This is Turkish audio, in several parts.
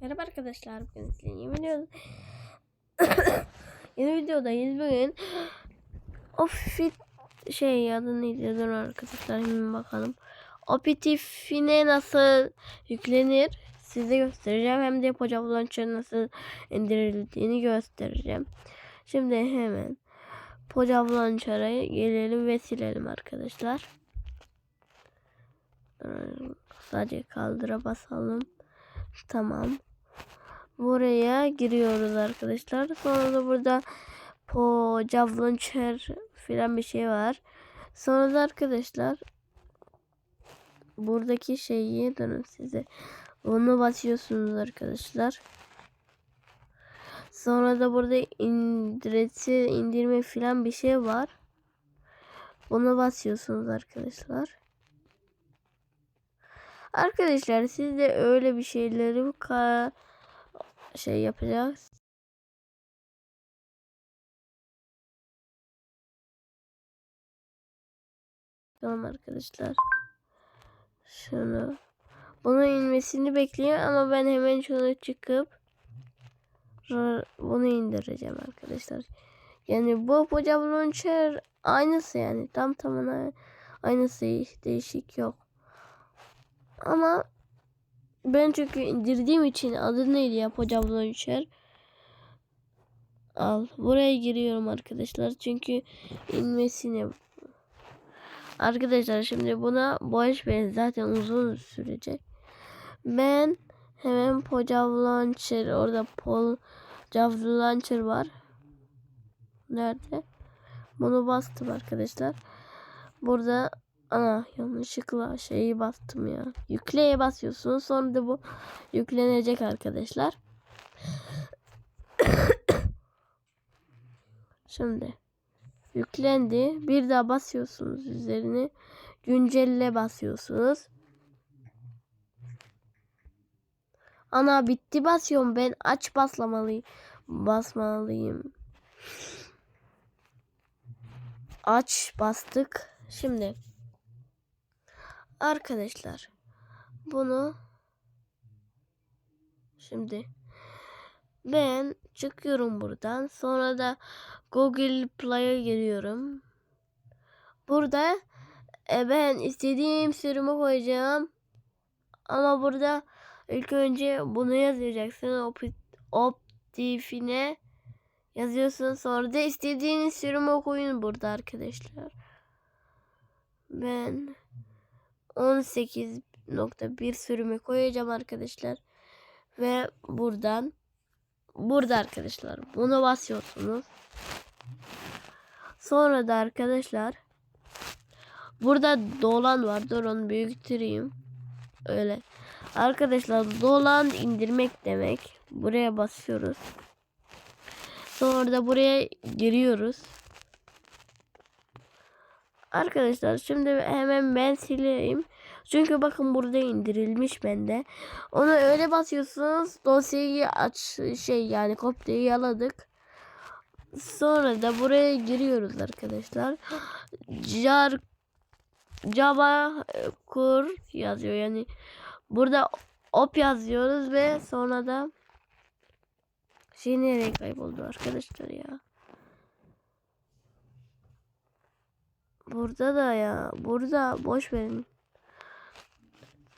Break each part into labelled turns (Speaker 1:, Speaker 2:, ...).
Speaker 1: Merhaba arkadaşlar. Bugün size yeni video yeni videodayız bugün. Ofit şey adı neydi? Dur arkadaşlar hemen bakalım. Optifine nasıl yüklenir size göstereceğim. Hem de Pojab Launcher nasıl indirildiğini göstereceğim. Şimdi hemen Pojab Launcher'a gelelim ve silelim arkadaşlar. Sadece kaldıra basalım. Tamam. Buraya giriyoruz arkadaşlar. Sonra da burada po Launcher filan bir şey var. Sonra da arkadaşlar buradaki şeyi dönün size. Onu basıyorsunuz arkadaşlar. Sonra da burada indireti indirme filan bir şey var. Bunu basıyorsunuz arkadaşlar. Arkadaşlar siz de öyle bir şeyleri bu kadar şey yapacağız. Tamam arkadaşlar. Şunu. Bunun inmesini bekliyor ama ben hemen şunu çıkıp bunu indireceğim arkadaşlar. Yani bu Pojab Launcher aynısı yani. Tam tamına aynısı değişik yok. Ama ben çünkü indirdiğim için adı neydi ya Pojab Launcher. Al. Buraya giriyorum arkadaşlar. Çünkü inmesini Arkadaşlar şimdi buna boş ver zaten uzun sürecek. Ben hemen Pojab Launcher orada Pojab Launcher var. Nerede? Bunu bastım arkadaşlar. Burada ana yanlışlıkla şeyi bastım ya. Yükleye basıyorsunuz. Sonra da bu yüklenecek arkadaşlar. Şimdi yüklendi. Bir daha basıyorsunuz üzerine. Güncelle basıyorsunuz. Ana bitti basıyorum ben. Aç baslamalıyım. Basmalıyım. Aç bastık. Şimdi arkadaşlar bunu şimdi ben çıkıyorum buradan. Sonra da Google Play'a giriyorum. Burada e, ben istediğim sürümü koyacağım. Ama burada ilk önce bunu yazacaksın. Op Optifine yazıyorsun. Sonra da istediğiniz sürümü koyun burada arkadaşlar. Ben 18.1 sürümü koyacağım arkadaşlar. Ve buradan burada arkadaşlar bunu basıyorsunuz. Sonra da arkadaşlar burada dolan var. Dur onu büyütüreyim. Öyle. Arkadaşlar dolan indirmek demek. Buraya basıyoruz. Sonra da buraya giriyoruz. Arkadaşlar şimdi hemen ben sileyim. Çünkü bakın burada indirilmiş bende. Onu öyle basıyorsunuz. Dosyayı aç şey yani kopyayı yaladık. Sonra da buraya giriyoruz arkadaşlar. Jar Java kur yazıyor yani. Burada op yazıyoruz ve sonra da şey nereye kayboldu arkadaşlar ya. Burada da ya. Burada boş verin.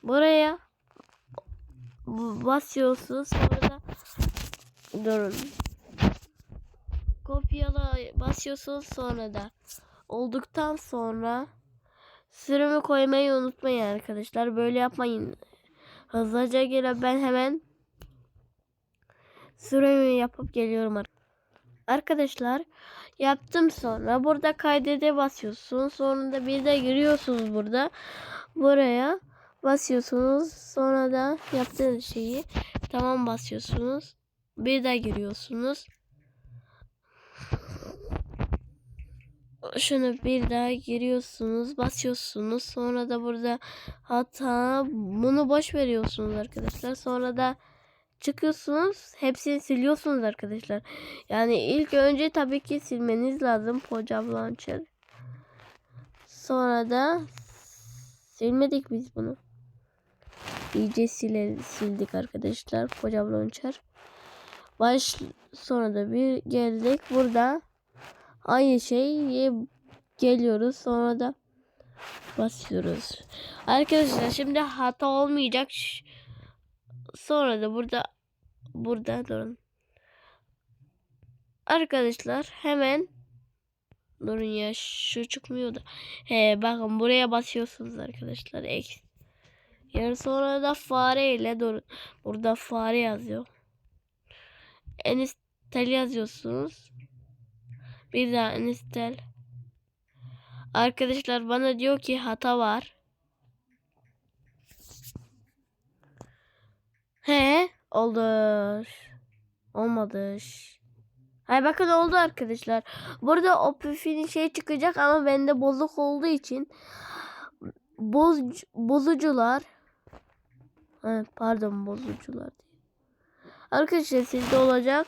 Speaker 1: Buraya basıyorsunuz sonra da durun. Kopyala basıyorsunuz sonra da olduktan sonra sürümü koymayı unutmayın arkadaşlar. Böyle yapmayın. Hızlıca gele ben hemen sürümü yapıp geliyorum arkadaşlar. Yaptım sonra burada kaydede basıyorsunuz. Sonra da bir de giriyorsunuz burada. Buraya basıyorsunuz. Sonra da yaptığınız şeyi tamam basıyorsunuz. Bir daha giriyorsunuz. Şunu bir daha giriyorsunuz, basıyorsunuz. Sonra da burada hata bunu boş veriyorsunuz arkadaşlar. Sonra da çıkıyorsunuz. Hepsini siliyorsunuz arkadaşlar. Yani ilk önce tabii ki silmeniz lazım Pojab Launcher. Sonra da silmedik biz bunu. iyice sile, sildik arkadaşlar. Koca launcher. Baş sonra da bir geldik. Burada aynı şey geliyoruz. Sonra da basıyoruz. Arkadaşlar şimdi hata olmayacak. Sonra da burada burada durun. Arkadaşlar hemen durun ya şu çıkmıyor da. He bakın buraya basıyorsunuz arkadaşlar. X. Yani sonra da fare ile durun. Burada fare yazıyor. Enistel yazıyorsunuz. Bir daha Enistel. Arkadaşlar bana diyor ki hata var. Oldu. Olmadı. Hay bakın oldu arkadaşlar. Burada o püfinin şey çıkacak ama bende bozuk olduğu için boz, bozucular ha, pardon bozucular. Arkadaşlar sizde olacak.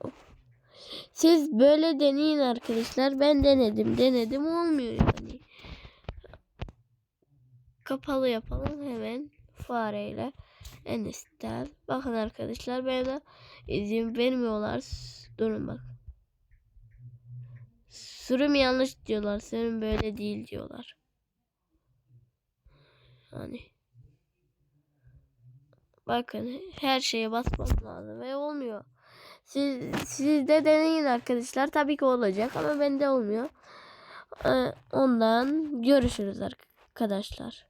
Speaker 1: Hop. Siz böyle deneyin arkadaşlar. Ben denedim denedim olmuyor yani. Kapalı yapalım hemen fareyle. Enes'ten. Bakın arkadaşlar bana izin vermiyorlar. Durun bak. Sürüm yanlış diyorlar. Sürüm böyle değil diyorlar. Hani. Bakın her şeye basmam lazım ve olmuyor. Siz, siz de deneyin arkadaşlar. Tabii ki olacak ama bende olmuyor. Ee, ondan görüşürüz arkadaşlar.